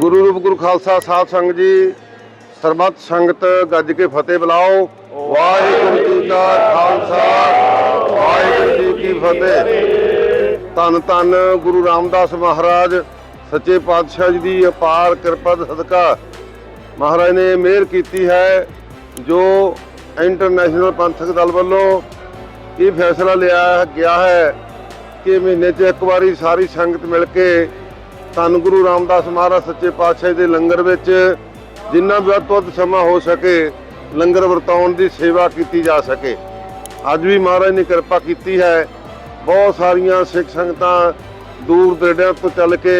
ਗੁਰੂ ਰੂਪ ਗੁਰੂ ਖਾਲਸਾ ਸਾਹਿਬ ਸੰਗਤ ਜੀ, ਸਰਬੱਤ ਸੰਗਤ ਗੱਜ ਕੇ ਫਤਿਹ ਬੁਲਾਓ। ਵਾਹਿਗੁਰੂ ਜੀ ਕਾ ਖਾਲਸਾ, ਵਾਹਿਗੁਰੂ ਜੀ ਕੀ ਫਤਿਹ। ਧੰਨ ਧੰਨ ਗੁਰੂ ਰਾਮਦਾਸ ਮਹਾਰਾਜ, ਸੱਚੇ ਪਾਤਸ਼ਾਹ ਜੀ ਦੀ ਅਪਾਰ ਕਿਰਪਾ ਦੇ ਸਦਕਾ ਮਹਾਰਾਜ ਨੇ ਮਿਹਰ ਕੀਤੀ ਹੈ, ਜੋ ਇੰਟਰਨੈਸ਼ਨਲ ਪੰਥਕ ਦਲ ਵੱਲੋਂ ਇਹ ਫੈਸਲਾ ਲਿਆ ਗਿਆ ਹੈ ਕਿ ਮਹੀਨੇ 'ਚ ਇੱਕ ਵਾਰੀ ਸਾਰੀ ਸੰਗਤ ਮਿਲ ਕੇ ਧੰਨ ਗੁਰੂ ਰਾਮਦਾਸ ਮਹਾਰਾਜ ਸੱਚੇ ਪਾਤਸ਼ਾਹ ਦੇ ਲੰਗਰ ਵਿੱਚ ਜਿੰਨਾ ਵੀ ਵੱਧ ਤੋਂ ਵੱਧ ਸਮਾਂ ਹੋ ਸਕੇ, ਲੰਗਰ ਵਰਤਾਉਣ ਦੀ ਸੇਵਾ ਕੀਤੀ ਜਾ ਸਕੇ। ਅੱਜ ਵੀ ਮਹਾਰਾਜ ਨੇ ਕਿਰਪਾ ਕੀਤੀ ਹੈ। ਬਹੁਤ ਸਾਰੀਆਂ ਸਿੱਖ ਸੰਗਤਾਂ ਦੂਰ ਦਰੇਡਿਆਂ ਤੋਂ ਚੱਲ ਕੇ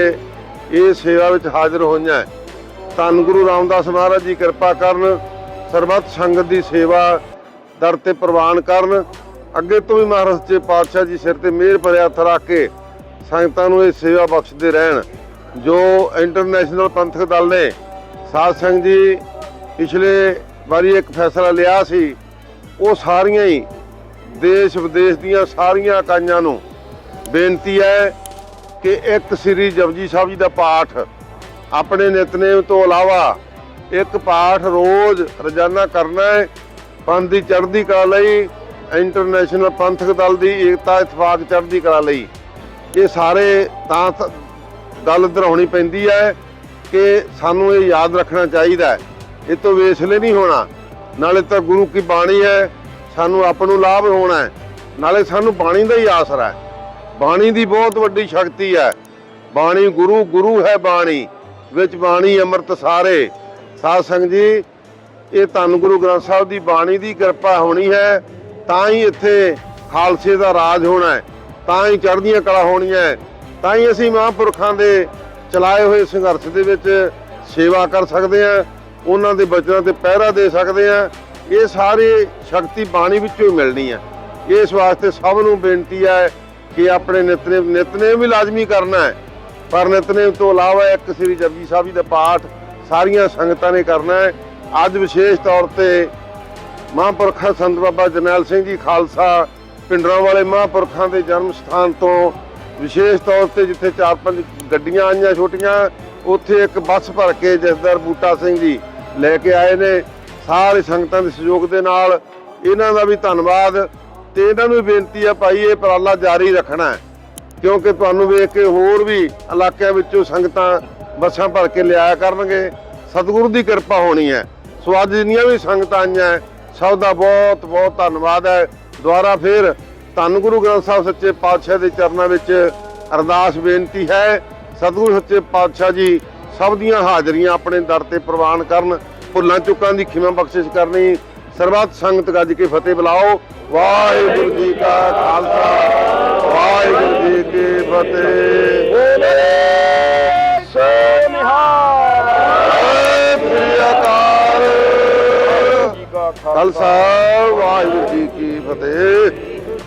ਇਹ ਸੇਵਾ ਵਿੱਚ ਹਾਜ਼ਰ ਹੋਈਆਂ ਧੰਨ ਗੁਰੂ ਰਾਮਦਾਸ ਮਹਾਰਾਜ ਜੀ ਕਿਰਪਾ ਕਰਨ, ਸਰਬੱਤ ਸੰਗਤ ਦੀ ਸੇਵਾ ਦਰ ਤੇ ਪ੍ਰਵਾਨ ਕਰਨ। ਅੱਗੇ ਤੋਂ ਵੀ ਮਹਾਰਾਜ ਸੱਚੇ ਪਾਤਸ਼ਾਹ ਜੀ ਸਿਰ ਤੇ ਮਿਹਰ ਭਰਿਆ ਹੱਥ ਰੱਖ ਕੇ ਸੰਗਤਾਂ ਨੂੰ ਇਹ ਸੇਵਾ ਬਖਸ਼ਦੇ ਰਹਿਣ। ਜੋ ਇੰਟਰਨੈਸ਼ਨਲ ਪੰਥਕ ਦਲ ਨੇ, ਸਾਧ ਸੰਗਤ ਜੀ, ਪਿਛਲੇ ਵਾਰੀ ਇੱਕ ਫੈਸਲਾ ਲਿਆ ਸੀ, ਉਹ ਸਾਰੀਆਂ ਹੀ ਦੇਸ਼ ਵਿਦੇਸ਼ ਦੀਆਂ ਸਾਰੀਆਂ ਇਕਾਈਆਂ ਨੂੰ ਬੇਨਤੀ ਹੈ ਕਿ ਇੱਕ ਸ੍ਰੀ ਜਪਜੀ ਸਾਹਿਬ ਜੀ ਦਾ ਪਾਠ ਆਪਣੇ ਨਿਤਨੇਮ ਤੋਂ ਇਲਾਵਾ ਇੱਕ ਪਾਠ ਰੋਜ਼ ਰੋਜ਼ਾਨਾ ਕਰਨਾ ਹੈ, ਪੰਥ ਦੀ ਚੜ੍ਹਦੀ ਕਲਾ ਲਈ, ਇੰਟਰਨੈਸ਼ਨਲ ਪੰਥਕ ਦਲ ਦੀ ਏਕਤਾ ਇਤਫਾਕ ਚੜ੍ਹਦੀ ਕਲਾ ਲਈ। ਇਹ ਸਾਰੇ ਤਾਂ ਗੱਲ ਦਰਾਉਣੀ ਪੈਂਦੀ ਹੈ ਕਿ ਸਾਨੂੰ ਇਹ ਯਾਦ ਰੱਖਣਾ ਚਾਹੀਦਾ ਹੈ। ਇਹ ਤੋਂ ਵੇਸਲੇ ਨਹੀਂ ਹੋਣਾ। ਨਾਲੇ ਤਾਂ ਗੁਰੂ ਕੀ ਬਾਣੀ ਹੈ ਸਾਨੂੰ ਆਪ ਨੂੰ ਲਾਭ ਹੋਣਾ ਹੈ। ਨਾਲੇ ਸਾਨੂੰ ਬਾਣੀ ਦਾ ਹੀ ਆਸਰਾ ਹੈ। ਬਾਣੀ ਦੀ ਬਹੁਤ ਵੱਡੀ ਸ਼ਕਤੀ ਹੈ। ਬਾਣੀ ਗੁਰੂ ਗੁਰੂ ਹੈ ਬਾਣੀ। ਵਿੱਚ ਬਾਣੀ ਅੰਮ੍ਰਿਤ ਸਾਰੇ। ਸਾਧ ਸੰਗਤ ਜੀ ਇਹ ਧੰਨ ਗੁਰੂ ਗ੍ਰੰਥ ਸਾਹਿਬ ਦੀ ਬਾਣੀ ਦੀ ਕਿਰਪਾ ਹੋਣੀ ਹੈ। ਤਾਂ ਹੀ ਇੱਥੇ ਖਾਲਸੇ ਦਾ ਰਾਜ ਹੋਣਾ ਹੈ। ਤਾਂ ਹੀ ਚੜ੍ਹਦੀਆਂ ਕਲਾ ਹੋਣੀਆਂ ਹੈ, ਤਾਂ ਹੀ ਅਸੀਂ ਮਹਾਂਪੁਰਖਾਂ ਦੇ ਚਲਾਏ ਹੋਏ ਸੰਘਰਸ਼ ਦੇ ਵਿੱਚ ਸੇਵਾ ਕਰ ਸਕਦੇ ਹਾਂ, ਉਹਨਾਂ ਦੇ ਬਚਨਾਂ ਤੇ ਪਹਿਰਾ ਦੇ ਸਕਦੇ ਹਾਂ, ਇਹ ਸਾਰੇ ਸ਼ਕਤੀ ਬਾਣੀ ਵਿੱਚੋਂ ਹੀ ਮਿਲਣੀ ਹੈ। ਇਸ ਵਾਸਤੇ ਸਭ ਨੂੰ ਬੇਨਤੀ ਹੈ ਕਿ ਆਪਣੇ ਨਿਤਨੇਮ ਨਿਤਨੇਮ ਵੀ ਲਾਜ਼ਮੀ ਕਰਨਾ ਹੈ। ਪਰ ਨਿਤਨੇਮ ਤੋਂ ਇਲਾਵਾ ਇੱਕ ਸ੍ਰੀ ਜਪਜੀ ਸਾਹਿਬ ਜੀ ਦਾ ਪਾਠ ਸਾਰੀਆਂ ਸੰਗਤਾਂ ਨੇ ਕਰਨਾ ਹੈ। ਅੱਜ ਵਿਸ਼ੇਸ਼ ਤੌਰ ਤੇ ਮਹਾਂਪੁਰਖਾਂ ਸੰਤ ਬਾਬਾ ਜਰਨੈਲ ਸਿੰਘ ਜੀ ਖਾਲਸਾ ਪਿੰਡਰਾਂ ਵਾਲੇ ਮਹਾਂਪੁਰਖਾਂ ਦੇ ਜਨਮ ਸਥਾਨ ਤੋਂ ਵਿਸ਼ੇਸ਼ ਤੌਰ ਤੇ ਜਿੱਥੇ ਚਾਰ ਪੰਜ ਗੱਡੀਆਂ ਆਈਆਂ ਛੋਟੀਆਂ, ਉੱਥੇ ਇੱਕ ਬੱਸ ਭਰ ਕੇ ਜਸਦਰ ਬੂਟਾ ਸਿੰਘ ਜੀ ਲੈ ਕੇ ਆਏ ਨੇ। ਸਾਰੇ ਸੰਗਤਾਂ ਦੇ ਸਹਿਯੋਗ ਦੇ ਨਾਲ ਇਹਨਾਂ ਦਾ ਵੀ ਧੰਨਵਾਦ ਤੇ ਇਹਨਾਂ ਨੂੰ ਵੀ ਬੇਨਤੀ ਆ ਭਾਈ, ਇਹ ਉਪਰਾਲਾ ਜਾਰੀ ਰੱਖਣਾ ਕਿਉਂਕਿ ਤੁਹਾਨੂੰ ਵੇਖ ਕੇ ਹੋਰ ਵੀ ਇਲਾਕਿਆਂ ਵਿੱਚੋਂ ਸੰਗਤਾਂ ਬੱਸਾਂ ਭਰ ਕੇ ਲਿਆਇਆ ਕਰਨਗੇ। ਸਤਿਗੁਰੂ ਦੀ ਕਿਰਪਾ ਹੋਣੀ ਹੈ। ਸੋ ਅੱਜ ਜਿੰਨੀਆਂ ਵੀ ਸੰਗਤਾਂ ਆਈਆਂ, ਸਭ ਦਾ ਬਹੁਤ ਬਹੁਤ ਧੰਨਵਾਦ ਹੈ। ਦੁਆਰਾ ਫਿਰ ਧੰਨ ਗੁਰੂ ਗ੍ਰੰਥ ਸਾਹਿਬ ਸੱਚੇ ਪਾਤਸ਼ਾਹ ਦੇ ਚਰਨਾਂ ਵਿੱਚ ਅਰਦਾਸ ਬੇਨਤੀ ਹੈ ਸਤਿਗੁਰੂ ਸੱਚੇ ਪਾਤਸ਼ਾਹ ਜੀ ਸਭ ਦੀਆਂ ਹਾਜ਼ਰੀਆਂ ਆਪਣੇ ਦਰ ਤੇ ਪ੍ਰਵਾਨ ਕਰਨ ਭੁੱਲਾਂ ਚੁੱਕਾਂ ਦੀ ਖਿਮਾ ਬਖਸ਼ਿਸ਼ ਕਰਨੀ ਸਰਬੱਤ ਸੰਗਤ ਗੱਜ ਕੇ ਫਤਿਹ ਬੁਲਾਓ ਵਾਹਿਗੁਰੂ ਜੀ ਕਾ ਖਾਲਸਾ ਵਾਹਿਗੁਰੂ ਜੀ ਕੀ ਫਤਿਹ। ਸੋ ਨਿਹਾਲ। ਸ੍ਰੀ ਅਕਾਲ ਖਾਲਸਾ। ਵਾਹਿਗੁਰੂ ਜੀ ਕੀ ਫਤਿਹ।